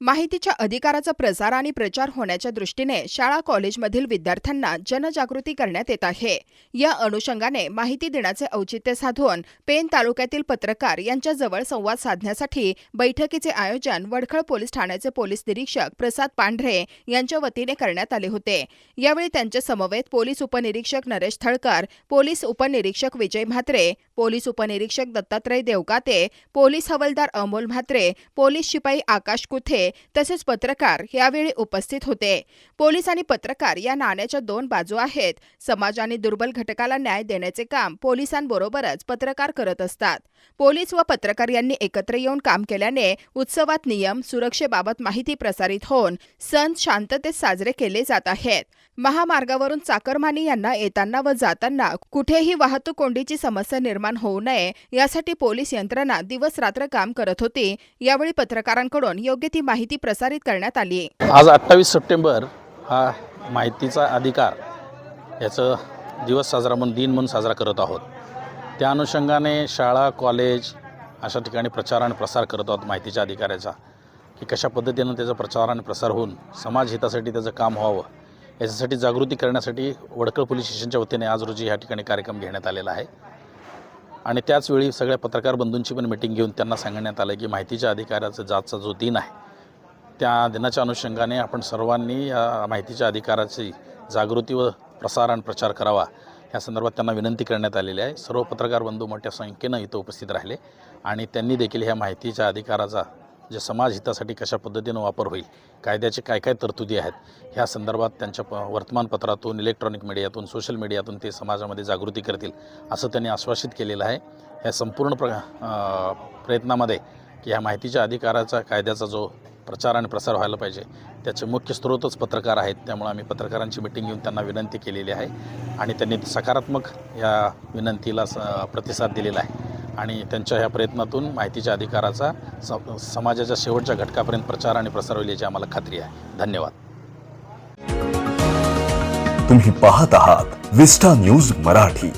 माहितीच्या अधिकाराचा प्रसार आणि प्रचार होण्याच्या दृष्टीने शाळा कॉलेजमधील विद्यार्थ्यांना जनजागृती करण्यात येत आहे. या अनुषंगाने माहिती देण्याचे औचित्य साधून पेन तालुक्यातील पत्रकार यांच्याजवळ संवाद साधण्यासाठी बैठकीचे आयोजन वडखळ पोलीस ठाण्याचे पोलीस निरीक्षक प्रसाद पांढरे यांच्या वतीने करण्यात आले होते. यावेळी त्यांच्या समवेत पोलीस उपनिरीक्षक नरेश थळकर पोलीस उपनिरीक्षक विजय म्हात्रे पोलीस उपनिरीक्षक दत्तात्रय देवकाते पोलीस हवालदार अमोल म्हात्रे पोलीस शिपाई आकाश कुथे तसेच पत्रकार यावेळी उपस्थित होते. पोलीस आणि पत्रकार या नाण्याच्या दोन बाजू आहेत. समाज आणि दुर्बल घटकाला न्याय देण्याचे काम पोलिसांबरोबरच पत्रकार करत असतात. पोलीस व पत्रकार यांनी एकत्र येऊन काम केल्याने उत्सवात नियम सुरक्षेबाबत माहिती प्रसारित होऊन सण शांततेत साजरे केले जात आहेत. महामार्गावरून चाकरमानी यांना येताना व जाताना कुठेही वाहतूक कोंडीची समस्या निर्माण होऊ नये यासाठी पोलीस यंत्रणा दिवस रात्र काम करत होती. यावेळी पत्रकारांकडून योग्य ती माहिती प्रसारित करण्यात आली आज अठ्ठावीस सप्टेंबर हा माहितीचा अधिकार याचं दिवस साजरा म्हणून दिन म्हणून साजरा करत आहोत. त्या अनुषंगाने शाळा कॉलेज अशा ठिकाणी प्रचार आणि प्रसार करत आहोत माहितीच्या अधिकाराचा की कशा पद्धतीनं त्याचा प्रचार आणि प्रसार होऊन समाज हितासाठी त्याचं काम व्हावं याच्यासाठी जागृती करण्यासाठी वडकळ पोलीस स्टेशनच्या वतीने आज रोजी ह्या ठिकाणी कार्यक्रम घेण्यात आलेला आहे. आणि त्याचवेळी सगळ्या पत्रकार बंधूंची पण मिटिंग घेऊन त्यांना सांगण्यात आलं की माहितीच्या अधिकाराचा जातचा जो दिन आहे त्या दिनाच्या अनुषंगाने आपण सर्वांनी या माहितीच्या अधिकाराची जागृती व प्रसार आणि प्रचार करावा. या संदर्भात त्यांना विनंती करण्यात आलेली आहे. सर्व पत्रकार बंधू मोठ्या संख्येनं इथं उपस्थित राहिले आणि त्यांनी देखील ह्या माहितीच्या अधिकाराचा जे समाज हितासाठी कशा पद्धतीनं वापर होईल कायद्याचे काय काय तरतुदी आहेत ह्या संदर्भात त्यांच्या प वर्तमानपत्रातून इलेक्ट्रॉनिक मीडियातून सोशल मीडियातून ते समाजामध्ये जागृती करतील असं त्यांनी आश्वासित केलेलं आहे. या संपूर्ण प्र प्रयत्नामध्ये की ह्या माहितीच्या अधिकाराचा कायद्याचा जो प्रचार आणि प्रसार व्हायला पाहिजे. त्याचे मुख्य स्रोतच पत्रकार आहेत. त्यामुळे आम्ही पत्रकारांची मिटिंग घेऊन त्यांना विनंती केलेली आहे. आणि त्यांनी सकारात्मक या विनंतीला स प्रतिसाद दिलेला आहे. आणि त्यांच्या ह्या प्रयत्नातून माहितीच्या अधिकाराचा स समाजाच्या शेवटच्या घटकापर्यंत प्रचार आणि प्रसार होईल याची आम्हाला खात्री आहे. धन्यवाद. तुम्ही पाहत आहात विस्टा न्यूज मराठी.